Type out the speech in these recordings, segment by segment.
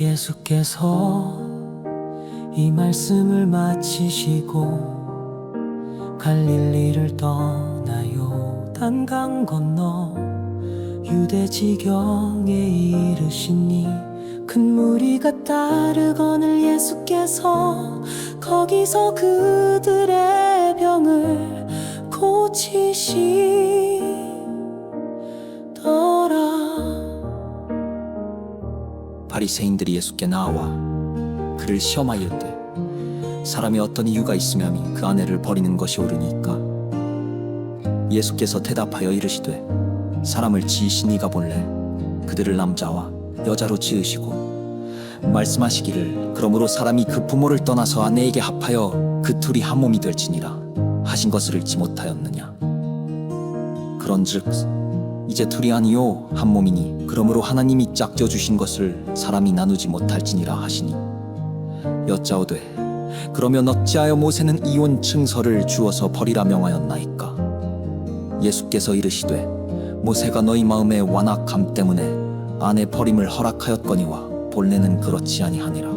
예수께서 이 말씀을 마치시고 갈릴리를 떠나요. 단강 건너 유대 지경에 이르시니 큰 무리가 따르거늘 예수께서 거기서 그들의 병을 고치시 바리새인들이 예수께 나와 그를 시험하였되 사람이 어떤 이유가 있으면 그 아내를 버리는 것이 옳으니까. 예수께서 대답하여 이르시되 사람을 지으시니가 본래 그들을 남자와 여자로 지으시고 말씀하시기를 그러므로 사람이 그 부모를 떠나서 아내에게 합하여 그 둘이 한 몸이 될지니라 하신 것을 읽지 못하였느냐. 그런즉 이제 둘이 아니요 한 몸이니 그러므로 하나님이 짝져 주신 것을 사람이 나누지 못할지니라 하시니 여짜오되 그러면 어찌하여 모세는 이혼 증서를 주어서 버리라 명하였나이까 예수께서 이르시되 모세가 너희 마음의 완악함 때문에 아내 버림을 허락하였거니와 본래는 그렇지 아니하니라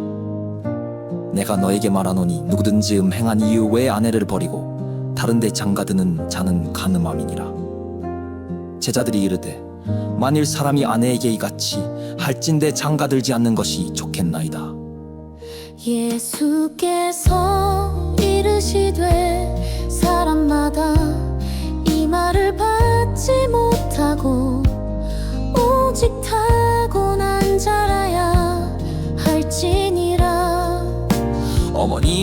내가 너에게 말하노니 누구든지 음행한 이유 외에 아내를 버리고 다른 데 장가드는 자는 간음함이니라 제자들이 이르되 만일 사람이 아내에게 이같이 할진대 장가들지 않는 것이 좋겠나이다. 예수께서 이르시되 사람마다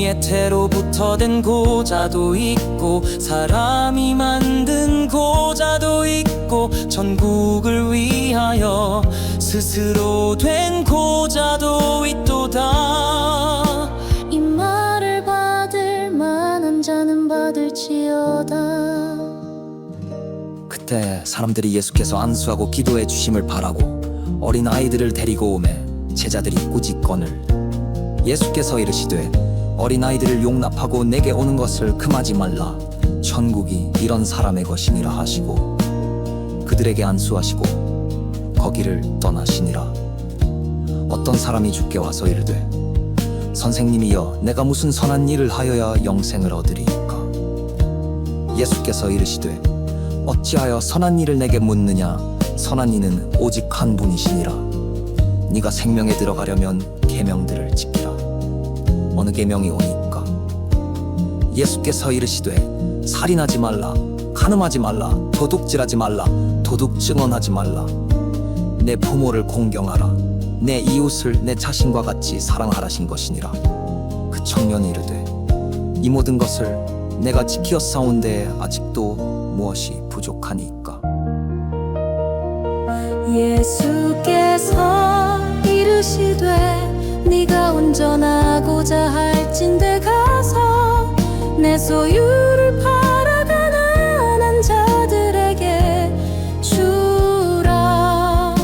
어머니의 태로부터 된 고자도 있고 사람이 만든 고자도 있고 전국을 위하여 스스로 된 고자도 있도다. 이 말을 받을 만한 자는 받을지어다. 그때 사람들이 예수께서 안수하고 기도해 주심을 바라고 어린 아이들을 데리고 오매 제자들이 꾸짖거늘 예수께서 이르시되 어린 아이들을 용납하고 내게 오는 것을 금하지 말라. 천국이 이런 사람의 것이니라 하시고 그들에게 안수하시고 거기를 떠나시니라. 어떤 사람이 주께 와서 이르되 선생님이여 내가 무슨 선한 일을 하여야 영생을 얻으리이까? 예수께서 이르시되 어찌하여 선한 일을 내게 묻느냐? 선한 이는 오직 한 분이시니라. 네가 생명에 들어가려면 계명들을 지키라 어느 계명이 오니까. 예수께서 이르시되 살인하지 말라 간음하지 말라 도둑질하지 말라 도둑 증언하지 말라. 내 부모를 공경하라 내 이웃을 내 자신과 같이 사랑하라신 것이니라. 그 청년이 이르되 이 모든 것을 내가 지키었사온데 아직도 무엇이 부족하니까. 예수께서 이르시되 네가 운전하고자 할진대 가서 내 소유를 팔아 가난한 자들에게 주라.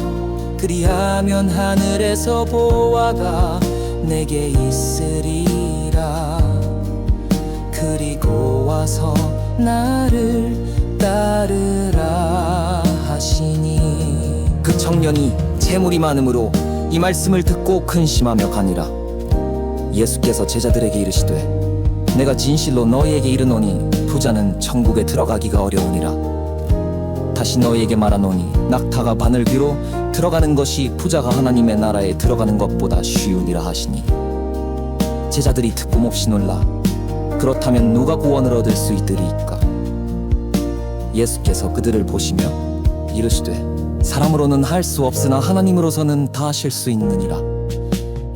그리하면 하늘에서 보아가 내게 있으리라. 그리고 와서 나를 따르라 하시니. 그 청년이 재물이 많음으로 이 말씀을 듣고 근심하며 가니라. 예수께서 제자들에게 이르시되 내가 진실로 너희에게 이르노니 부자는 천국에 들어가기가 어려우니라. 다시 너희에게 말하노니 낙타가 바늘귀로 들어가는 것이 부자가 하나님의 나라에 들어가는 것보다 쉬우니라 하시니. 제자들이 듣고 몹시 놀라. 그렇다면 누가 구원을 얻을 수 있으리이까? 예수께서 그들을 보시며 이르시되 사람으로는 할 수 없으나 하나님으로서는 다 하실 수 있느니라.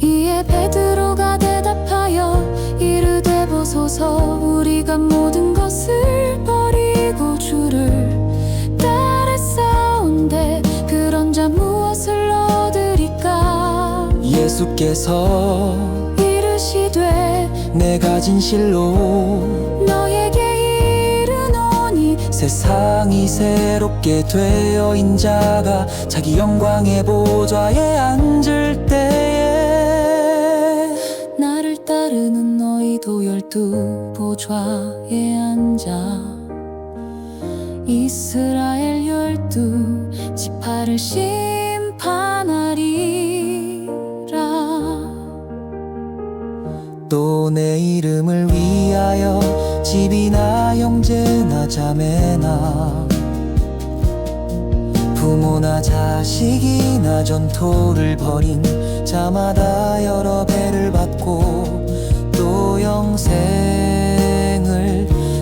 이에 베드로가 대답하여 이르되 보소서 우리가 모든 것을 버리고 주를 따르사온데 그런 자 무엇을 얻으리까? 예수께서 이르시되 내가 진실로 세상이 새롭게 되어 인자가 자기 영광의 보좌에 앉을 때에 나를 따르는 너희도 열두 보좌에 앉아. 이스라엘 열두 지파를 심판하리라. 또 내 이름을 위하여 집이나 형제나 자매나 부모나 자식이나 전토를 벌인 자마다 여러 배를 받고 또 영생을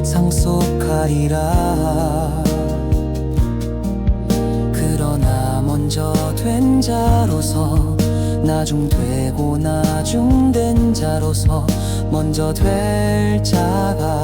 상속하리라. 그러나 먼저 된 자로서 나중 되고 나중 된 자로서 먼저 될 자가